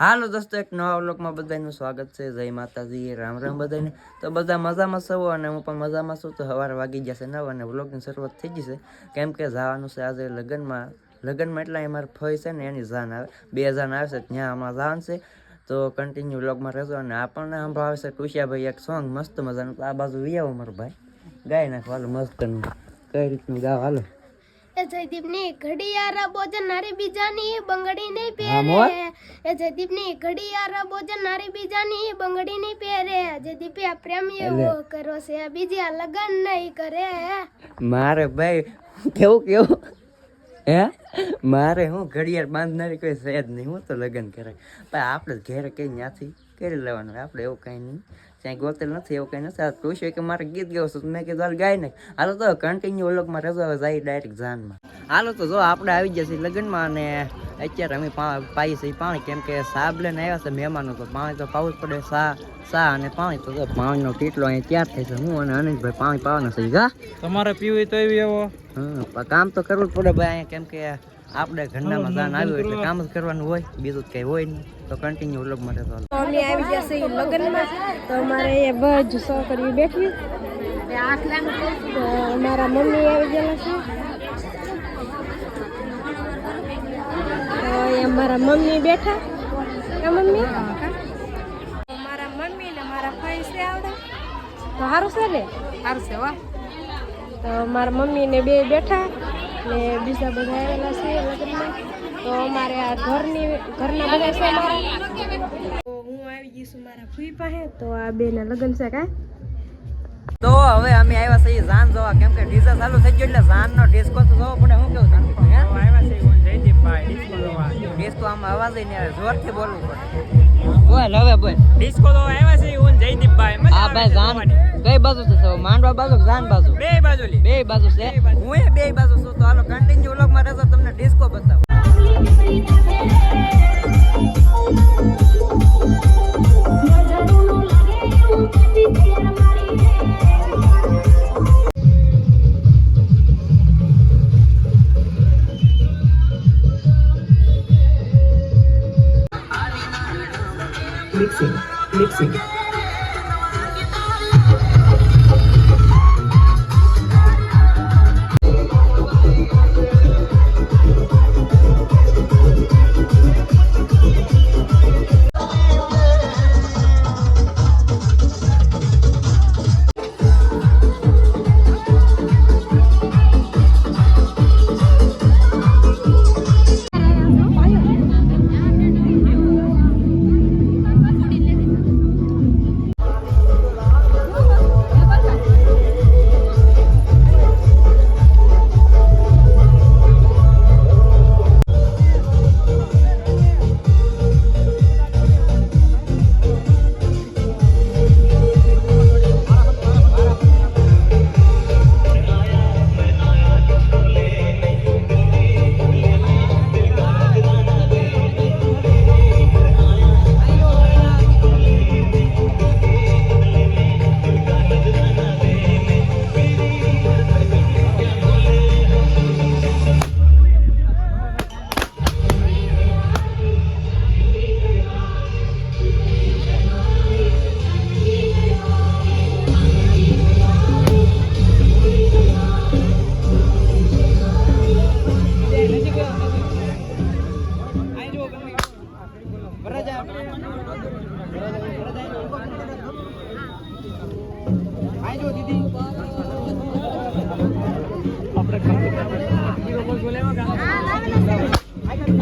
હાલો દોસ્તો, એક નવા વ્લોગમાં બધાનું સ્વાગત છે. જય માતાજી, રામ રામ બધાને. તો બધા મજામાં છો અને હું પણ મજામાં છું. તો સવારે વાગી જશે નવ અને વ્લોગની શરૂઆત થઈ જશે કેમ કે જવાનું છે આજે લગ્નમાં. લગ્નમાં એટલા અમારે ફઈ છે ને એની જાન આવે. બે જાન આવે છે, ત્યાં આમાં જાન છે. તો કન્ટિન્યુ વ્લોગમાં રહેશો અને આપણને સંભળાવે છે ટુશિયાભાઈ એક સોંગ મસ્ત મજાનું. આ બાજુ વી આવો મારો ભાઈ. ગાઈ નાખો, હાલો મસ્ત કઈ રીતનું ગાવ, હાલો. એ જયદીપની ઘડિયાળ બોજન નારી બીજાની બંગડી નહીં. પહેરે એ જયદીપની ઘડિયાળ બોજન નારી બીજાની બંગડી નહીં પહેરે. જયદીપ આ પ્રેમ એવો કરો છે બીજા લગન નહીં કરે. મારે ભાઈ કેવું કેવું? હે? મારે હું ઘડિયાળ બાંધનારી કોઈ છે જ નહીં હું તો લગ્ન કરે પણ આપણે ઘેર કઈ ત્યાંથી કરી લેવાનું. આપણે એવું કંઈ નહીં. ત્યાં ગોતેલ નથી એવું કંઈ નથી. પૂછ્યું કે મારે ગીત ગયો છે મેં કીધું હાલ ગાય નહીં હાલો તો કન્ટિન્યુ ઓલોકમાં રહેજો જાય ડાયરેક્ટ જાનમાં. હાલો તો જો આપણે આવી ગયા છીએ લગ્નમાં અને અત્યારે અમે પાઈ છીએ પાણી. કેમ કે સાબ લઈને આવ્યા છે મહેમાનો તો પાણી તો પાવું જ પડે. સા સા અને પાણી તો પાણીનો ટીટલો અહીં તૈયાર થાય છે. હું અને અનિલભાઈ પાણી પાવાનો છે ગા તમારે પીવું તો એવી એવો. હા પણ કામ તો કરવું જ પડે ભાઈ. અહીંયા કેમ કે આપણે ઘરનામાં જાન આવ્યું એટલે કામ જ કરવાનું હોય. બીજું કંઈ હોય નહીં. તો કન્ટિન્યુ વ્લોગ માટે તો અમે આવી ગયા છે લગ્નમાં. તો અમારે એ બધું કરી બેઠી. તો અમારા મમ્મી આવી ગયેલા છે. તો એ અમારા મમ્મી બેઠા. કે મમ્મી? મારા મમ્મી ને મારા ભાઈ છે આવડે. તો સારું છે ને? સારું છે વાહ તો મારા મમ્મી ને બે બેઠા ને બીજા બધા આવેલા છે લગ્નમાં. તો અમારે આ ઘરની ઘરના બધા છે તો હું આવી ગઈ છું મારા ફૂઈ પાસે. તો આ બેના લગ્ન છે કાંઈ. તો હવે અમે આવ્યા છીએ જાન જોવા. કેમ કે ડીઝલ ચાલુ થઈ ગયો એટલે જાન નો ડિસ્કો તો જોવો પડે. હું કેવું જાન હે? આવ્યા છે ડિસ્કો જોવા. ડિસ્કો આમાં અવાજ નહીં આવે. જોરથી બોલવું પડે. બોલ હવે બોલ. ડિસ્કો તો આવ્યા છે હું જયદીપભાઈ આવે ભાઈ જાન કઈ બાજુ છે સૌ? માંડવા બાજુ જાન બાજુ? બે બાજુ લી બે બાજુ. છે હું એ બે બાજુ છું. તો હાલો કન્ટિન્યુ વ્લોગમાં રહેશો તમને ડિસ્કો બતાવો. Thank you.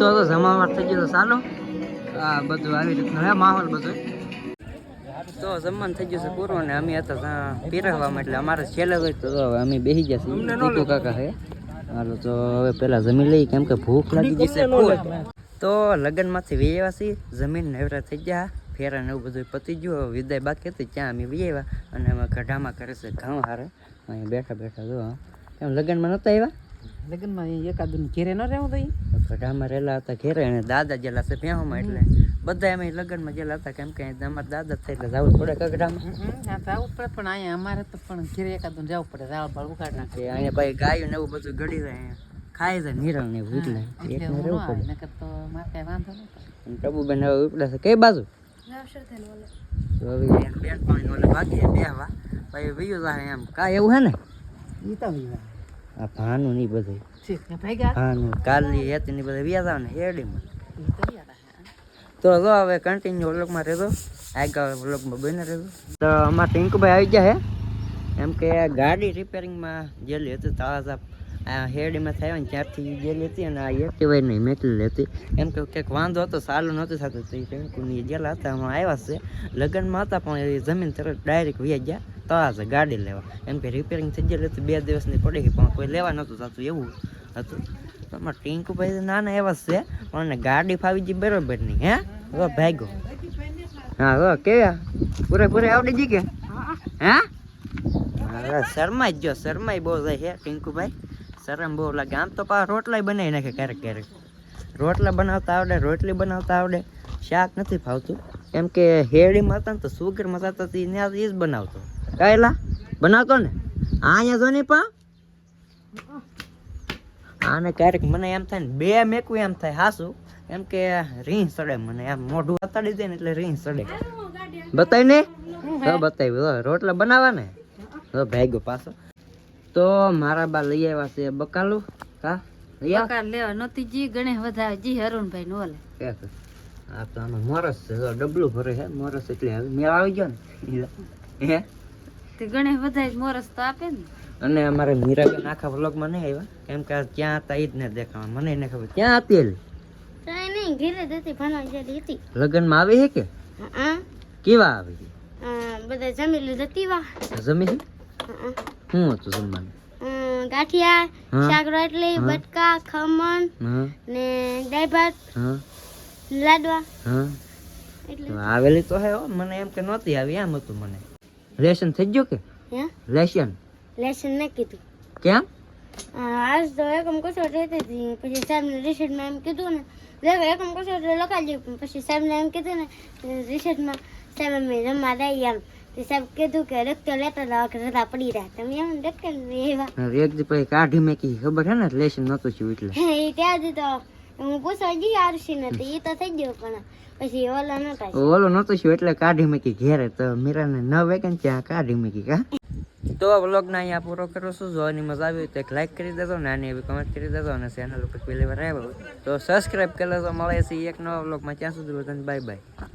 તો તો જમાવટ થઈ ગયો તો ચાલો. આ બધું આવી રીતનું હે માહોલ બધો. તો જમવાનું થઈ ગયું છે પૂરું ને અમે હતા ત્યાં એટલે અમારે છેલ્લે હોય તો હવે અમે બેસી ગયા છીએ. કાકા હે. હાલો તો હવે પેલા જમી લઈએ કેમ કે ભૂખ લાગી જશે તો લગ્નમાંથી વી છીએ જમીન નેવરા થઈ ગયા ફેરા ને એવું બધું પતી ગયું વિદાય બાકી હતી ત્યાં અમે વેવા અને અમે ગઢામાં કરે છે ઘઉં હારે. અહીંયા બેઠા બેઠા જો એમ લગ્નમાં નહોતા આવ્યા? લગ્નમાં એકાદું ઘેરે ન રહેવું તો ગઢામાં રહેલા હતા ઘેરે અને દાદા જેલા છે ભેહોમાં એટલે બધા અમે લગ્નમાં જેલા હતા કેમ કે અમારા દાદા થાય એટલે જવું પડે કગડામાં જવું પડે પણ અહીંયા અમારે તો પણ ઘેરે એકાદું જવું પડે રાવળ બાળ ઉકાળ નાખે કે અહીંયા ભાઈ ગાયું ને એવું બધું ગળી જાય અહીંયા ખાઈ જાય નિરણ ને એવું એટલે એટલે એકને હું રહેવું ન આવે પડે. નકર તો મારે કાંઈ વાંધો નહોતો અને ટબુબેન હવે ઉપડે છે કઈ બાજુ? નવસર થઈને ઓલે. તો હવે એને બેન પાણી ઓલે બાકી છે બેહવા. ભાઈ વયું જાય એમ. કાંઈ એવું હે ને? ઈ તો વિવાહ. આ ભાનું નહીં બધું. ભાનું કાલની હતી ની બધા વ્યાજ આવે ને હેડીમાં ઈ તો જો હવે કન્ટિન્યુ વ્લોગમાં રહેજો. આગળ વ્લોગમાં બને રહેજો. તો અમારા ટિંકુભાઈ આવી ગયા હે. એમ કે ગાડી રિપેરિંગમાં ગયેલી હતી તાજા આ હેડીમાં થયા ને ત્યારથી ગયેલી હતી અને આ એક્ટિવાય નહીં મેકલી હતી એમ કે કંઈક વાંધો હતો સારું નહોતું થતું તો એ ટિંકુની ગયેલા હતા હમણાં આવ્યા છે. લગ્નમાં હતા પણ એ જમીન તરત ડાયરેક્ટ વ્યા ગયા. તાજા ગાડી લેવા. એમ કે રિપેરિંગ થઈ જાય તો બે દિવસની પડી ગઈ, પણ કોઈ લેવા નહોતું થતું, એવું હતું. તમારા ટિંકુભાઈ નાના એવા જ છે, પણ ગાડી ફાવી ગઈ બરોબર નહીં હે? હવે ભાગ્યો. હા, હવે કેવા? પૂરેપૂરે આવડી ગઈ કે? હે? શરમાઈ જ જો શરમાઈ બહુ જાય હે ટીંકુભાઈ શરમ બહુ લાગે. આમ તો પા રોટલાય બનાવી નાખે ક્યારેક ક્યારેક. રોટલા બનાવતા આવડે, રોટલી બનાવતા આવડે. શાક નથી ફાવતું. કેમ કે હેડીમાં હતા ને તો સુગરમાં હતા તો એ જ બનાવતો. કાયલા? બનાવતો ને? અહીંયા જો ને પા આને ક્યારેક મને એમ થાય ને બે મેકું એમ થાય હાસું. એમ કે રીં સડે મને એમ મોઢું અતાડી દે ને એટલે રીં સડે. બતાવી ને? તો બતાવી રોટલા બનાવવા ને? તો ભાગ્યો પાછો. તો મારા બા લઈ આવ્યા છે બકાલું. કા? લઈ લેવા નહોતી જી ગણે વધારે જી હરુણભાઈ નો આ તો મોરસ છે ડબલું ભરે છે મોરસ એટલે હવે મેળ આવી ગયો ને. હે? તે ગણેશ વધારે મોરસ તો આપે ને. અને અમારે મીરાબેન આખા વ્લોગમાં નહીં આવ્યા. કેમ કે ક્યાં હતા એ જ ને દેખાવા. મને નહીં ખબર. ક્યાં હતી કાંઈ નહીં ઘેરે જતી ભણવા જેલી હતી. લગ્નમાં આવી હે કે? હા. કેવા આવી? બધા જમી લીધી. હતી વા જમી શું હતું જમવાનું? ગાંઠિયા શાક રોટલી બટકા ખમણ ને દાળ ભાત લાડવા. એટલે આવેલી તો હે હો. મને એમ કે નહોતી આવી. એમ હતું મને. લેશન થઈ ગયું કે? હે? લેશન લેસન ન કીધું. કેમ? આજ તો એકમ કસોટ રહેતી હતી પછી સાહેબને રિસર્ટમાં એમ કીધું ને. દેખો એકમ કસોટ પણ પછી સાહેબને એમ કીધું ને રિસર્ટમાં સાહેબ અમે જમવા દઈ એમ. તે સાહેબ કીધું કે રક્ત લેતા જાઓ કે રજા પડી રહ્યા તમે એમ ડક્કર એવા. એક પછી કાઢી મેં કી ખબર છે ને? લેશન નહોતું થયું એટલે. એ ત્યાંથી તો હું થઈ ગયો ઓલો નતો થયું એટલે કાઢી મેકી ઘેરે. તો મીરાને ન વેકેન ત્યાં કાઢી મેકી કા. તો વ્લોગને અહીંયા પૂરો કરો છું. જોવાની મજા આવી એક લાઇક કરી દેજો ને આની કરી દેજો અને ચેનલ પહેલી વાર આવ્યો તો સબસ્ક્રાઈબ કરી લેજો. મળે છે એક નવા વ્લોગમાં ત્યાં સુધી બાય બાય